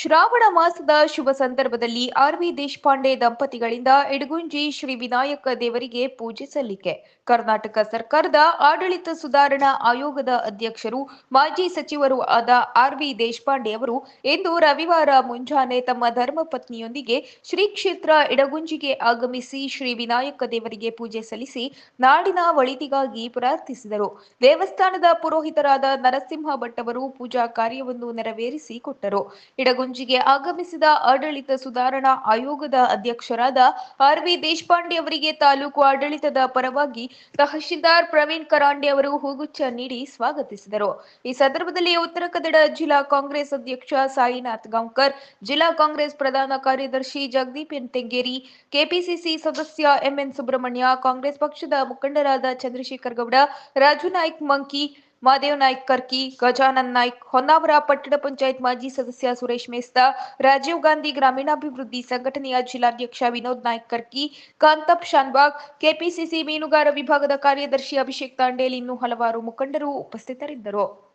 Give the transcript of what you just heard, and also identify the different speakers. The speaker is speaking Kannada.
Speaker 1: ಶ್ರಾವಣ ಮಾಸದ ಶುಭ ಸಂದರ್ಭದಲ್ಲಿ ಆರ್ವಿ ದೇಶಪಾಂಡೆ ದಂಪತಿಗಳಿಂದ ಇಡಗುಂಜಿ ಶ್ರೀ ವಿನಾಯಕ ದೇವರಿಗೆ ಪೂಜೆ ಸಲ್ಲಿಕೆ. ಕರ್ನಾಟಕ ಸರ್ಕಾರದ ಆಡಳಿತ ಸುಧಾರಣಾ ಆಯೋಗದ ಅಧ್ಯಕ್ಷರು, ಮಾಜಿ ಸಚಿವರು ಆದ ಆರ್ವಿ ದೇಶಪಾಂಡೆ ಅವರು ಇಂದು ರವಿವಾರ ಮುಂಜಾನೆ ತಮ್ಮ ಧರ್ಮಪತ್ನಿಯೊಂದಿಗೆ ಶ್ರೀ ಕ್ಷೇತ್ರ ಇಡಗುಂಜಿಗೆ ಆಗಮಿಸಿ ಶ್ರೀ ವಿನಾಯಕ ದೇವರಿಗೆ ಪೂಜೆ ಸಲ್ಲಿಸಿ ನಾಡಿನ ಒಳಿತಿಗಾಗಿ ಪ್ರಾರ್ಥಿಸಿದರು. ದೇವಸ್ಥಾನದ ಪುರೋಹಿತರಾದ ನರಸಿಂಹ ಭಟ್ ಅವರು ಪೂಜಾ ಕಾರ್ಯವನ್ನು ನೆರವೇರಿಸಿ ಕೊಟ್ಟರು. ಇಡಗುಂಜಿಗೆ ಆಗಮಿಸಿದ ಆಡಳಿತ ಸುಧಾರಣಾ ಆಯೋಗದ ಅಧ್ಯಕ್ಷರಾದ ಆರ್ ವಿ ದೇಶಪಾಂಡೆ ಅವರಿಗೆ ತಾಲೂಕು ಆಡಳಿತದ ಪರವಾಗಿ ತಹಶೀಲ್ದಾರ್ ಪ್ರವೀಣ್ ಕರಾಂಡೆ ಅವರು ಹೂಗುಚ್ಛ ನೀಡಿ ಸ್ವಾಗತಿಸಿದರು. ಈ ಸಂದರ್ಭದಲ್ಲಿ ಉತ್ತರ ಕನ್ನಡ ಜಿಲ್ಲಾ ಕಾಂಗ್ರೆಸ್ ಅಧ್ಯಕ್ಷ ಸಾಯಿನಾಥ್ ಗಾಂವ್ಕರ್, ಜಿಲ್ಲಾ ಕಾಂಗ್ರೆಸ್ ಪ್ರಧಾನ ಕಾರ್ಯದರ್ಶಿ ಜಗದೀಪ್ ಎನ್ ತೆಂಗೇರಿ, ಕೆಪಿಸಿಸಿ ಸದಸ್ಯ ಎಂಎನ್ ಸುಬ್ರಹ್ಮಣ್ಯ, ಕಾಂಗ್ರೆಸ್ ಪಕ್ಷದ ಮುಖಂಡರಾದ ಚಂದ್ರಶೇಖರ್ ಗೌಡ, ರಾಜು ನಾಯ್ಕ್ ಮಂಕಿ ಮಾದೇವ್ ನಾಯ್ಕ್, ಕರ್ಕಿ ಗಜಾನಂದ್ ನಾಯ್ಕ್, ಹೊನ್ನಾವರ ಪಟ್ಟಣ ಪಂಚಾಯತ್ ಮಾಜಿ ಸದಸ್ಯ ಸುರೇಶ್ ಮೇಸ್ತಾ, ರಾಜೀವ್ ಗಾಂಧಿ ಗ್ರಾಮೀಣಾಭಿವೃದ್ಧಿ ಸಂಘಟನೆಯ ಜಿಲ್ಲಾಧ್ಯಕ್ಷ ವಿನೋದ್ ನಾಯ್ಕ್, ಕರ್ಕಿ, ಕಾಂತಪ್ ಶಾನ್ಬಾಗ್, ಕೆಪಿಸಿಸಿ ಮೀನುಗಾರ ವಿಭಾಗದ ಕಾರ್ಯದರ್ಶಿ ಅಭಿಷೇಕ್ ತಾಂಡೇಲ್ ಇನ್ನೂ ಹಲವಾರು ಮುಖಂಡರು ಉಪಸ್ಥಿತರಿದ್ದರು.